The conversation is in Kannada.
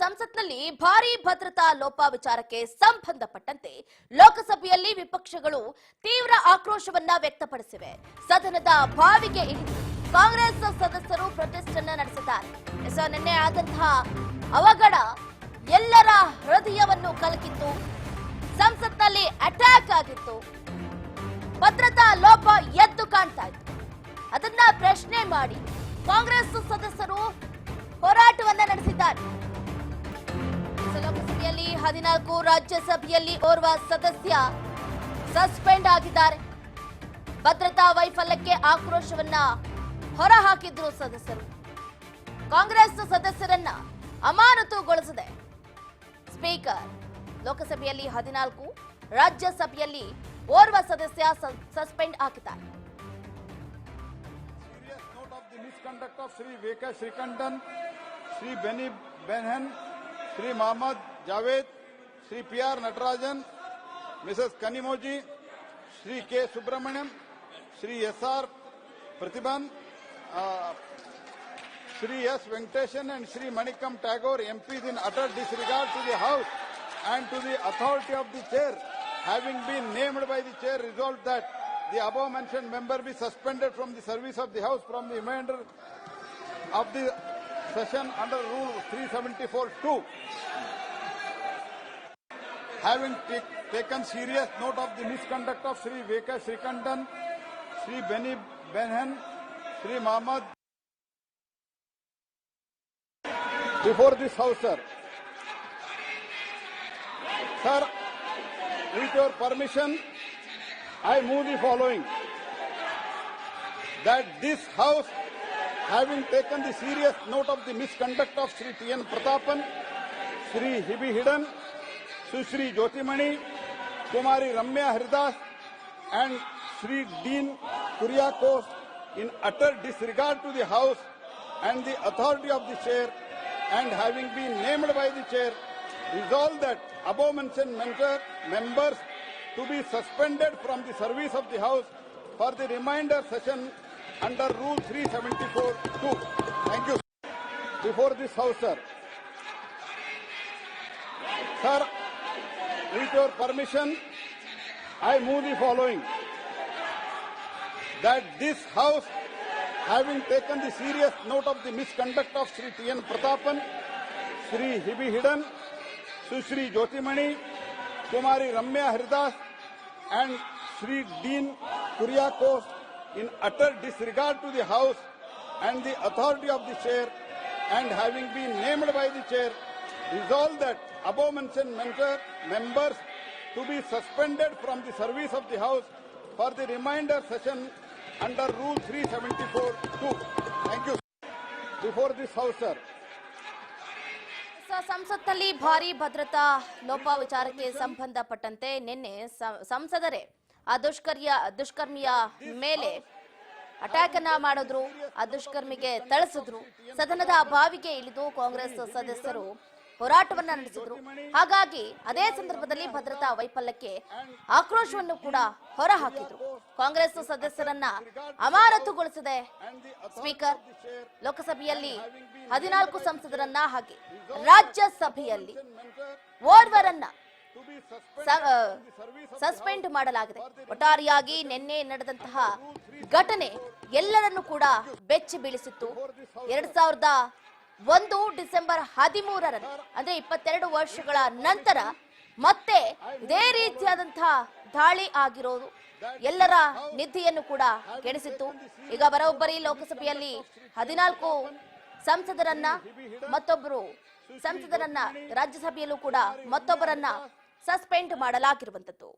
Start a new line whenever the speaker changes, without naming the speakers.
ಸಂಸತ್ನಲ್ಲಿ ಭಾರಿ ಭದ್ರತಾ ಲೋಪ ವಿಚಾರಕ್ಕೆ ಸಂಬಂಧಪಟ್ಟಂತೆ ಲೋಕಸಭೆಯಲ್ಲಿ ವಿಪಕ್ಷಗಳು ತೀವ್ರ ಆಕ್ರೋಶವನ್ನ ವ್ಯಕ್ತಪಡಿಸಿವೆ. ಸದನದ ಬಾವಿಗೆ ಇಳಿದು ಕಾಂಗ್ರೆಸ್ ಸದಸ್ಯರು ಪ್ರೊಟೆಸ್ಟ್ ಅನ್ನ ನಡೆಸಿದ್ದಾರೆ ನಿನ್ನೆ ಆದಂತಹ ಅವಘಡ ಎಲ್ಲರ ಹೃದಯವನ್ನು ಕಲಕಿತ್ತು ಸಂಸತ್ನಲ್ಲಿ ಅಟ್ಯಾಕ್ ಆಗಿತ್ತು. ಭದ್ರತಾ ಲೋಪ ಎದ್ದು ಕಾಣ್ತಾ ಇತ್ತು. ಅದನ್ನ ಪ್ರಶ್ನೆ ಮಾಡಿ ಕಾಂಗ್ರೆಸ್ ಸದಸ್ಯರು ಹೋರಾಟವನ್ನ ನಡೆಸಿದ್ದಾರೆ. ಲೋಕಸಭೆಯಲ್ಲಿ ಹದಿನಾಲ್ಕು ರಾಜ್ಯಸಭೆಯಲ್ಲಿ ಓರ್ವ ಸದಸ್ಯ ಸಸ್ಪೆಂಡ್ ಆಗಿದ್ದಾರೆ. ಭದ್ರತಾ ವೈಫಲ್ಯಕ್ಕೆ ಆಕ್ರೋಶವನ್ನ ಹೊರಹಾಕಿದ್ರು ಸದಸ್ಯರು. ಕಾಂಗ್ರೆಸ್ ಸದಸ್ಯರನ್ನ ಅಮಾನತುಗೊಳಿಸಿದೆ. ಸ್ಪೀಕರ್, ಲೋಕಸಭೆಯಲ್ಲಿ ಹದಿನಾಲ್ಕು, ರಾಜ್ಯಸಭೆಯಲ್ಲಿ ಓರ್ವ ಸದಸ್ಯ ಸಸ್ಪೆಂಡ್ ಆಗಿದ್ದಾರೆ.
Shri Shri ಬೆನಿ ಬೆನ್ಹನ್ of Sri Javed, Sri P. R. Natarajan, Mrs. Mrs Sri K. K Sri S. R. S R Sri Shri S Venkatesan and Shri ಮಣಿಕಂ Tagore ಎಂಪೀಸ್ in utter ಡಿಸ್ರಿಗಾರ್ಡ್ to and to the authority of the chair, having been named by the chair, resolved that the above mentioned member be suspended from the service of the House from the remainder of the session under Rule 374 2. Having ta- taken serious note of the misconduct of Sri Veka Srikandan, Sri Benny Benhan, Sri Mohammad before this house, sir. Sir, with your permission, I move the following. That this house, having taken the serious note of the misconduct of Sri T.N. Pratapan, Sri Hibi Hidden, Susri Jyotimani, Kumari Ramya Haridas, and Sri Dean Kuriakos in utter disregard to the House and the authority of the chair, and having been named by the chair, resolve that above mentioned member- members to be suspended from the service of the House for the remainder session under Rule 374-2. Thank you. Before this House, sir. Sir, with your permission, I move the following. That this House, having taken the serious note of the misconduct of Sri T.N. Pratapan, Sri Hibi Hidden, Susri Jyotimani, Kumari Ramya Haridas, and Sri Dean Kuriakos in utter disregard to the House and the authority of the chair, and having been named by the chair, resolved that member- members to be suspended from the service of the House for the remainder session under Rule 374-2. Thank you. Before this House, sir.
ಸಂಸತ್ತಲ್ಲಿ ಭಾರಿ ಭದ್ರತಾ ಲೋಪ ವಿಚಾರಕ್ಕೆ ಸಂಬಂಧಪಟ್ಟಂತೆ ನಿನ್ನೆ ಸಂಸದರೇ ಆ ದುಷ್ಕರ್ಯ ದುಷ್ಕರ್ಮಿಯ ಮೇಲೆ ಅಟ್ಯಾಕ್ ಅನ್ನ ಮಾಡಿದ್ರು ಆ ದುಷ್ಕರ್ಮಿಗೆ ತಳಿಸಿದ್ರು ಸದನದ ಬಾವಿಗೆ ಇಳಿದು ಕಾಂಗ್ರೆಸ್ ಸದಸ್ಯರು ಹೋರಾಟವನ್ನ ನಡೆಸಿದ್ರು. ಹಾಗಾಗಿ ಅದೇ ಸಂದರ್ಭದಲ್ಲಿ ಭದ್ರತಾ ವೈಫಲ್ಯಕ್ಕೆ ಆಕ್ರೋಶವನ್ನು ಕೂಡ ಹೊರಹಾಕಿದ್ರು. ಕಾಂಗ್ರೆಸ್ ಸದಸ್ಯರನ್ನ ಅಮಾನತುಗೊಳಿಸಿದೆ. ಸ್ಪೀಕರ್, ಲೋಕಸಭೆಯಲ್ಲಿ ಹದಿನಾಲ್ಕು ಸಂಸದರನ್ನ ಹಾಗೆ ರಾಜ್ಯಸಭೆಯಲ್ಲಿ ಓರ್ವರನ್ನ ಸಸ್ಪೆಂಡ್ ಮಾಡಲಾಗಿದೆ. ಒಟ್ಟಾರೆಯಾಗಿ ನಿನ್ನೆ ನಡೆದಂತಹ ಘಟನೆ ಎಲ್ಲರನ್ನು ಕೂಡ ಬೆಚ್ಚಿ ಬೀಳಿಸಿತ್ತು. ಎರಡ್ ಸಾವಿರದ ಒಂದು ಡಿಸೆಂಬರ್ ಹದಿಮೂರರಂದು, ಅಂದ್ರೆ ಇಪ್ಪತ್ತೆರಡು ವರ್ಷಗಳ ನಂತರ ಮತ್ತೆ ಇದೇ ರೀತಿಯಾದಂತಹ ದಾಳಿ ಆಗಿರೋದು. ಎಲ್ಲರ ನಿಧಿಯನ್ನು ಕೂಡ ಕೆಡಿಸಿತ್ತು. ಈಗ ಬರೋಬ್ಬರಿ ಲೋಕಸಭೆಯಲ್ಲಿ ಹದಿನಾಲ್ಕು ಸಂಸದರನ್ನ ಮತ್ತೊಬ್ಬರು ಸಂಸದರನ್ನ ರಾಜ್ಯಸಭೆಯಲ್ಲೂ ಕೂಡ ಮತ್ತೊಬ್ಬರನ್ನ ಸಸ್ಪೆಂಡ್ ಮಾಡಲಾಗಿರುವಂತದ್ದು